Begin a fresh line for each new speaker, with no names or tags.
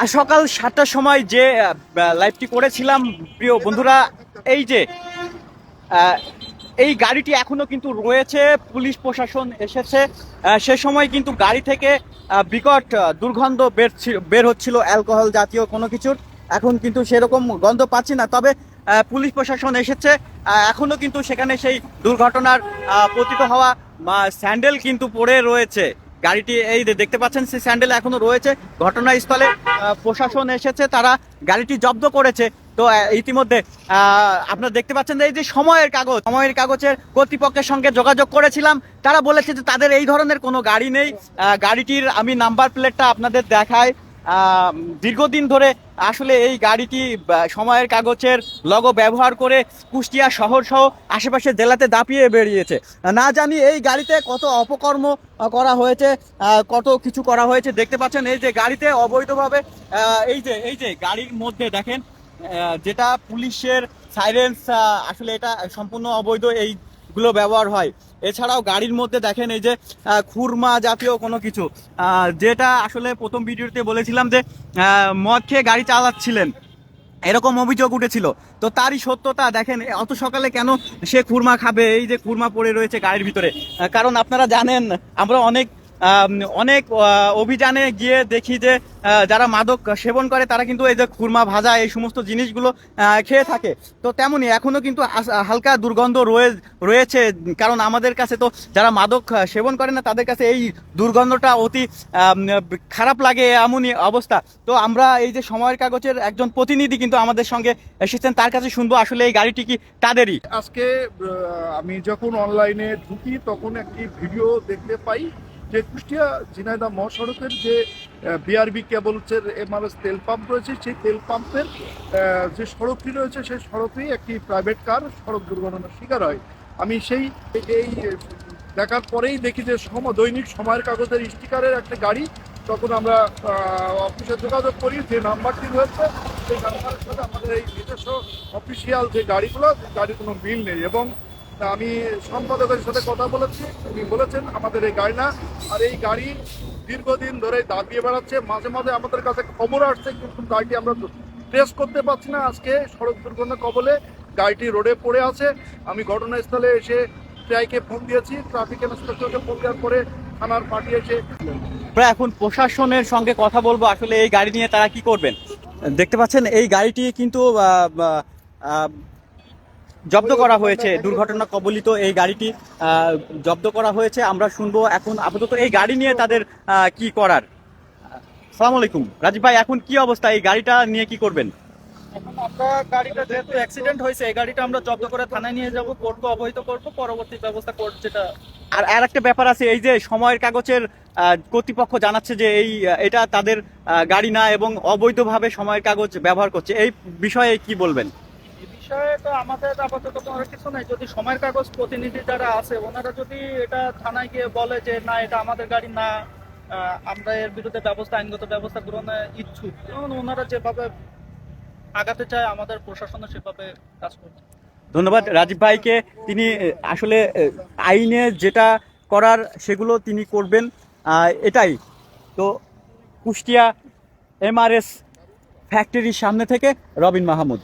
আর সকাল সাতটার সময় যে লাইভটি করেছিলাম, প্রিয় বন্ধুরা, এই যে এই গাড়িটি এখনও কিন্তু রয়েছে, পুলিশ প্রশাসন এসেছে সে সময় কিন্তু গাড়ি থেকে বিকট দুর্গন্ধ বের বের হচ্ছিল, অ্যালকোহল জাতীয় কোনো কিছুর। এখন কিন্তু সেরকম গন্ধ পাচ্ছি না, তবে পুলিশ প্রশাসন এসেছে এখনও কিন্তু সেখানে সেই দুর্ঘটনার পতিত হওয়া স্যান্ডেল কিন্তু পড়ে রয়েছে। গাড়িটি এই দেখতে পাচ্ছেন সেই স্যান্ডেল এখনও রয়েছে। ঘটনাস্থলে প্রশাসন এসেছে তারা গাড়িটি জব্দ করেছে। তো ইতিমধ্যে আপনারা দেখতে পাচ্ছেন এই যে সময়ের কাগজ সময়ের কাগজের কর্তৃপক্ষের সঙ্গে যোগাযোগ করেছিলাম। তারা বলেছে যে তাদের এই ধরনের কোনো গাড়ি নেই। গাড়িটির আমি নাম্বার প্লেটটা আপনাদের আহ, দীর্ঘদিন ধরে আসলে এই গাড়িটি সময়ের কাগজের লগো ব্যবহার করে কুষ্টিয়া শহর সহ আশেপাশের জেলাতে দাপিয়ে বেরিয়েছে। না জানি এই গাড়িতে কত অপকর্ম করা হয়েছে কত কিছু করা হয়েছে। দেখতে পাচ্ছেন এই যে গাড়িতে অবৈধভাবে এই যে এই যে গাড়ির মধ্যে দেখেন যেটা পুলিশের সাইরেন্স আসলে এটা সম্পূর্ণ অবৈধ। এইগুলো ব্যবহার হয়। এছাড়াও গাড়ির মধ্যে দেখেন এই যে খুরমা জাতীয় কোনো কিছু। যেটা আসলে প্রথম ভিডিওতে বলেছিলাম যে মদ খেয়ে গাড়ি চালাচ্ছিলেন। এরকম অভিযোগ উঠেছিল। তো তারই সত্যতা দেখেন অত সকালে কেন সে খুরমা খাবে? এই যে খুরমা পড়ে রয়েছে গাড়ির ভিতরে। কারণ আপনারা জানেন, আমরা অনেক অনেক অভিযানে গিয়ে দেখি যে যারা মাদক সেবন করে, তারা কিন্তু এই যে খুরমা, ভাজা, এই সমস্ত জিনিসগুলো খেয়ে থাকে। তো তেমনই এখনও কিন্তু হালকা দুর্গন্ধ রয়ে, রয়েছে। কারণ আমাদের কাছে তো যারা মাদক সেবন করে না, তাদের কাছে এই দুর্গন্ধটা অতি খারাপ লাগে এমনই অবস্থা। তো আমরা এই যে সময়ের কাগজের একজন প্রতিনিধি কিন্তু আমাদের সঙ্গে এসেছেন। তার কাছে শুনব আসলে এই গাড়িটি কি তাদেরই।
আজকে আমি যখন অনলাইনে ঢুকি, তখন একটি ভিডিও দেখতে পাই। যে কুষ্টিয়া ঝিনাইদহ মহাসড়কের যে বিআরবি কেবলসের এমআরএস তেল পাম্প রয়েছে, সেই তেল পাম্পের যে সড়কটি রয়েছে, সেই সড়কেই একটি প্রাইভেট কার সড়ক দুর্ঘটনার শিকার হয়। আমি সেই, এই, দেখার পরেই দেখি যে সম, দৈনিক সময়ের কাগজের স্টিকারের একটা গাড়ি, তখন আমরা অফিসে যোগাযোগ করি, যে নাম্বারটি রয়েছে, সেই নাম্বারের সাথে আমাদের এই নিজস্ব অফিসিয়াল যে গাড়িগুলো গাড়ির কোনো মিল নেই। এবং আমি সম্পাদকের সাথে কথা বলেছি উনি বলেছেন আমাদের এই গাড়ি না আর এই গাড়ি দীর্ঘদিন ধরে দাবিয়ে বেড়াচ্ছে। মাঝে মাঝে আমাদের কাছে খবর আসছে কিন্তু গাড়িটি আমরা ট্রেস করতে পারছি না। আজকে সড়ক দুর্ঘটনা কবলে গাড়িটি রোডে পড়ে আছে। আমি ঘটনাস্থলে এসে ট্রাইকে ফোন দিয়েছি। ট্রাফিক ইন্সপেক্টরকে ফোন দেওয়ার পরে থানার পাঠিয়েছে
প্রায় এখন প্রশাসনের সঙ্গে কথা বলব আসলে এই গাড়ি নিয়ে তারা কি করবেন? দেখতে পাচ্ছেন এই গাড়িটি কিন্তু জব্দ করা হয়েছে। দুর্ঘটনা কবলিত এই গাড়িটি জব্দ করা হয়েছে। আমরা শুনব এখন আপাতত এই গাড়ি নিয়ে তাদের কি করার। সালাম আলাইকুম। রাজীব ভাই এখন কি অবস্থা? এই গাড়িটা নিয়ে কি করবেন?
এখন আমরা গাড়িটা যেহেতু অ্যাক্সিডেন্ট হয়েছে এই গাড়িটা আমরা জব্দ করে থানায় নিয়ে যাব কোর্টকে অবহিত করব পরবর্তী ব্যবস্থা কোর্ট যেটা
আর আর একটা ব্যাপার আছে এই যে সময়ের কাগজের কর্তৃপক্ষ জানাচ্ছে যে এই এটা তাদের গাড়ি না এবং অবৈধভাবে সময়ের কাগজ ব্যবহার করছে এই বিষয়ে কি বলবেন?
বিষয়ে তো আমাদের আপাতত কোনো কিছু নাই। যদি সময়ের কাগজ প্রতিনিধি যারা আছে, ওনারা যদি এটা থানায় গিয়ে বলে যে, না, এটা আমাদের গাড়ি না আমরা এর বিরুদ্ধে ব্যবস্থা, আইনগত ব্যবস্থা গ্রহণে ইচ্ছুক ওনারা যেভাবে আগাতে চায়, আমাদের প্রশাসনও সেভাবে কাজ করছে।
ধন্যবাদ। রাজীব ভাইকে তিনি আসলে আইনে যেটা করার সেগুলো তিনি করবেন এটাই। তো কুষ্টিয়া এমআরএস ফ্যাক্টরির সামনে থেকে রবিন মাহমুদ।